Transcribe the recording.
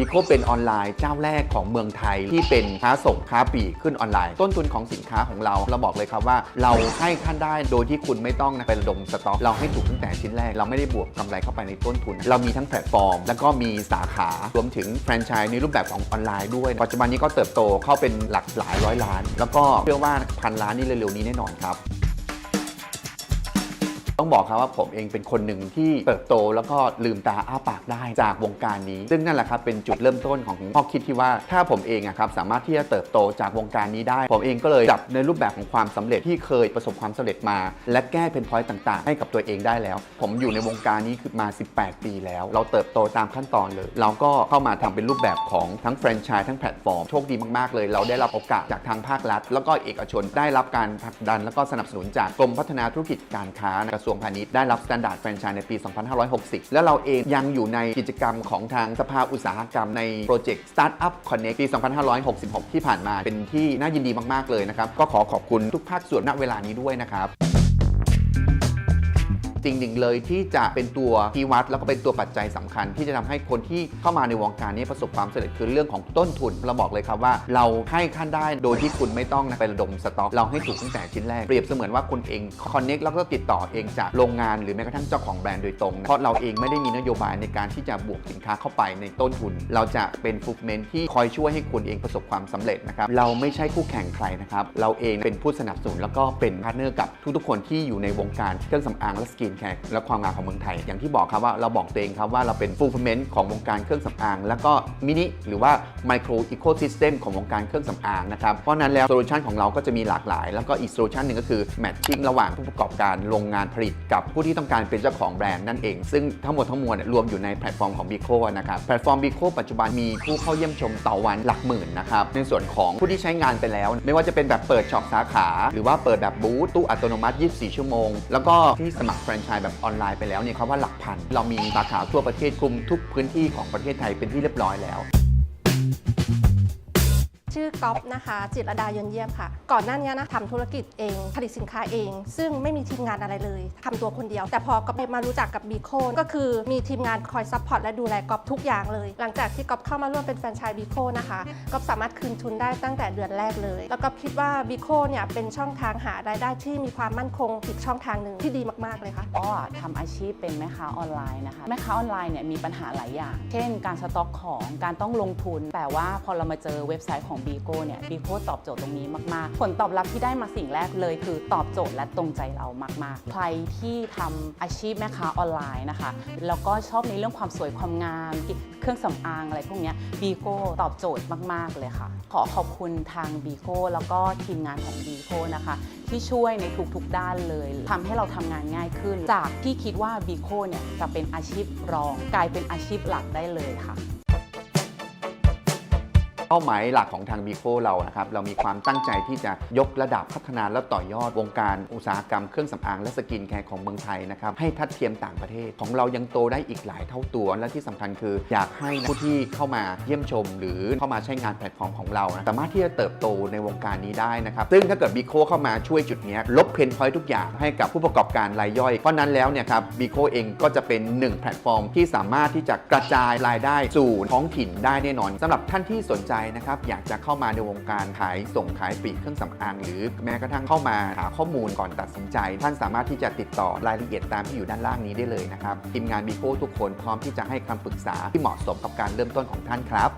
บิโคเป็นออนไลน์เจ้าแรกของเมืองไทยที่เป็นค้าส่งค้าปลีกขึ้นออนไลน์ ต้นทุนของสินค้าของเรา เราบอกเลยครับว่า เราให้ท่านได้โดยที่คุณไม่ต้องไประดมสต็อกเราให้ถูกตั้งแต่ชิ้นแรก เราไม่ได้บวกกำไรเข้าไปในต้นทุน เรามีทั้งแพลตฟอร์ม แล้วก็มีสาขารวมถึงแฟรนไชส์ในรูปแบบของออนไลน์ด้วย ปัจจุบันนี้ก็เติบโตเข้าเป็นหลักหลายร้อยล้าน แล้วก็เชื่อว่าพันล้านนี่เร็วๆนี้แน่นอนครับ ต้องบอกครับว่าผมเองเป็นคนหนึ่งที่เติบโตแล้วก็ลืมตาอ้าปากได้จากวงการนี้ ซึ่งนั่นแหละครับเป็นจุดเริ่มต้นของข้อคิดที่ว่าถ้าผมเองอะครับสามารถที่จะเติบโตจากวงการนี้ได้ ผมเองก็เลยจับในรูปแบบของความสำเร็จที่เคยประสบความสำเร็จมา และแก้เป็นพอยต์ต่างๆ ให้กับตัวเองได้แล้ว ผมอยู่ในวงการนี้คือมา 18 ปีแล้ว เราเติบโตตามขั้นตอนเลย เราก็เข้ามาทำเป็นรูปแบบของทั้งแฟรนไชส์ทั้งแพลตฟอร์มโชคดีมากๆเลย เราได้รับโอกาสจากทางภาครัฐ แล้วก็เอกชนได้รับการผลักดัน แล้วก็สนับสนุนจากกรมพัฒนาธุรกิจการค้ากระทรวงพาณิชย์ได้รับสแตนดาร์ดแฟรนไชส์ในปี 2560 แล้วเราเองยังอยู่ในกิจกรรมของทางสภาอุตสาหกรรมในโปรเจกต์ Startup Connect ปี 2566 ที่ผ่านมาเป็นที่น่ายินดีมาก ๆ เลยนะครับ ก็ขอขอบคุณทุกภาคส่วนณเวลานี้ด้วยนะครับ สิ่งหนึ่งเลยที่จะเป็นตัวที่วัดแล้วก็เป็นตัวปัจจัยสำคัญ ที่จะทำให้คนที่เข้ามาในวงการนี้ประสบความสำเร็จคือเรื่องของต้นทุนเราบอกเลยครับว่า เราให้ท่านได้โดยที่คุณไม่ต้องไประดมสต็อกเราให้ถูกตั้งแต่ชิ้นแรกเปรียบเสมือนว่าคุณเองคอนเน็กแล้วก็ติดต่อเองจากโรงงานหรือแม้กระทั่งเจ้าของแบรนด์โดยตรงนะเพราะเราเองไม่ได้มีนโยบายในการที่จะบวกสินค้าเข้าไปในต้นทุน เราจะเป็นฟูฟเมนที่คอยช่วยให้คุณเองประสบความสำเร็จนะครับเราไม่ใช่คู่แข่งใครนะครับเราเองเป็นผู้สนับสนุนแล้วก็เป็นพาร์ทเนอร์กับทุกๆคนที่อยู่ในวงการเครื่องสำอางและสกินแคร์และความงามของเมืองไทย อย่างที่บอกครับว่าเราบอกตัวเองครับว่าเราเป็นฟูลฟิเมนต์ของวงการเครื่องสำอาง แล้วก็มินิหรือว่าไมโครอีโคซิสเต็มของวงการเครื่องสำอางนะครับ เพราะนั้นแล้วโซลูชันของเราก็จะมีหลากหลาย แล้วก็อีกโซลูชันหนึ่งก็คือแมทชิ่งระหว่างผู้ประกอบการโรงงานผลิตกับผู้ที่ต้องการเป็นเจ้าของแบรนด์นั่นเอง ซึ่งทั้งหมดทั้งมวลเนี่ยรวมอยู่ในแพลตฟอร์มของ b ีโคนะครับแพลตฟอร์ม b ีโคปัจจุบันมีผู้เข้าเยี่ยมชมต่อวันหลักหมื่นนะครับในส่วนของผู้ที่ใช้งานไปแล้ว ไม่ว่าจะเป็นแบบเปิดช็อปสาขา หรือว่าเปิดแบบบูธตู้อัตโนมัติ 24 ชั่วโมง แล้วก็ที่สมัครแฟรนไชส์แบบออนไลน์ไปแล้วเนี่ยเขาว่าหลักพัน เรามีสาขาทั่วประเทศคุมทุกพื้นที่ของประเทศไทยเป็นที่เรียบร้อยแล้ว ชื่อก๊อฟนะคะจิตรดาเยินเยี่ยมค่ะ ก่อนหน้านี้นะทำธุรกิจเอง ผลิตสินค้าเอง ซึ่งไม่มีทีมงานอะไรเลยทำตัวคนเดียว แต่พอก๊อฟมารู้จักกับบีโคก็คือมีทีมงานคอยซัพพอร์ตและดูแลก๊อฟทุกอย่างเลย หลังจากที่ก๊อฟเข้ามาร่วมเป็นแฟรนไชส์บีโคนะคะก๊อฟสามารถคืนทุนได้ตั้งแต่เดือนแรกเลย แล้วก็คิดว่าบีโคเนี่ยเป็นช่องทางหารายได้ที่มีความมั่นคงอีกช่องทางหนึ่งที่ดีมากๆเลยค่ะอ้อทำอาชีพเป็นแม่ค้าออนไลน์นะคะแม่ค้าออนไลน์เนี่ยมีปัญหาหลายอย่าง เช่น การสต็อกของการต้องลงทุนแต่ว่าพอเรามาเจอเว็บไซต์ของ b ีโก้เนี่ยบีโก้ตอบโจทย์ตรงนี้มาก ๆ ผลตอบรับที่ได้มาสิ่งแรกเลย คือตอบโจทย์และตรงใจเรามาก ๆ ใครที่ทำอาชีพแม่ค้าออนไลน์นะคะแล้วก็ชอบในเรื่องความสวยความงามเครื่องสำอางอะไรพวกนี้บีโก้ตอบโจทย์มาก ๆ เลยค่ะ ขอขอบคุณทางบีโก้แล้วก็ทีมงานของบีโก้นะคะที่ช่วยในทุกๆด้านเลยทำให้เราทำงานง่ายขึ้น จากที่คิดว่าบีโคเนี่ยจะเป็นอาชีพรอง กลายเป็นอาชีพหลักได้เลยค่ะ เป้าหมายหลักของทางบีโคเรานะครับเรามีความตั้งใจที่จะยกระดับพัฒนาและต่อยอดวงการอุตสาหกรรมเครื่องสำอางและสกินแคร์ของเมืองไทยนะครับให้ทัดเทียมต่างประเทศ ของเรายังโตได้อีกหลายเท่าตัว และที่สำคัญคือ อยากให้ผู้ที่เข้ามาเยี่ยมชม หรือเข้ามาใช้งานแพลตฟอร์มของเรานะสามารถที่จะเติบโตในวงการนี้ได้นะครับซึ่งถ้าเกิดบีโคเข้ามาช่วยจุดนี้ลบเพนพอยทุกอย่างให้กับผู้ประกอบการรายย่อยเพราะนั้นแล้วเนี่ยครับบีโคเองก็จะเป็นหนึ่งแพลตฟอร์มที่สามารถที่จะกระจายรายได้สู่ท้องถิ่นได้แน่นอนสำหรับท่านที่สนใจนะครับอยากจะเข้ามาในวงการขายส่งขายปลีกเครื่องสำอางหรือแม้กระทั่งเข้ามาหาข้อมูลก่อนตัดสินใจ ท่านสามารถที่จะติดต่อรายละเอียดตามที่อยู่ด้านล่างนี้ได้เลยนะครับทีมงานบีโคทุกคนพร้อมที่จะให้คำปรึกษาที่เหมาะสมกับการเริ่มต้นของท่านครับ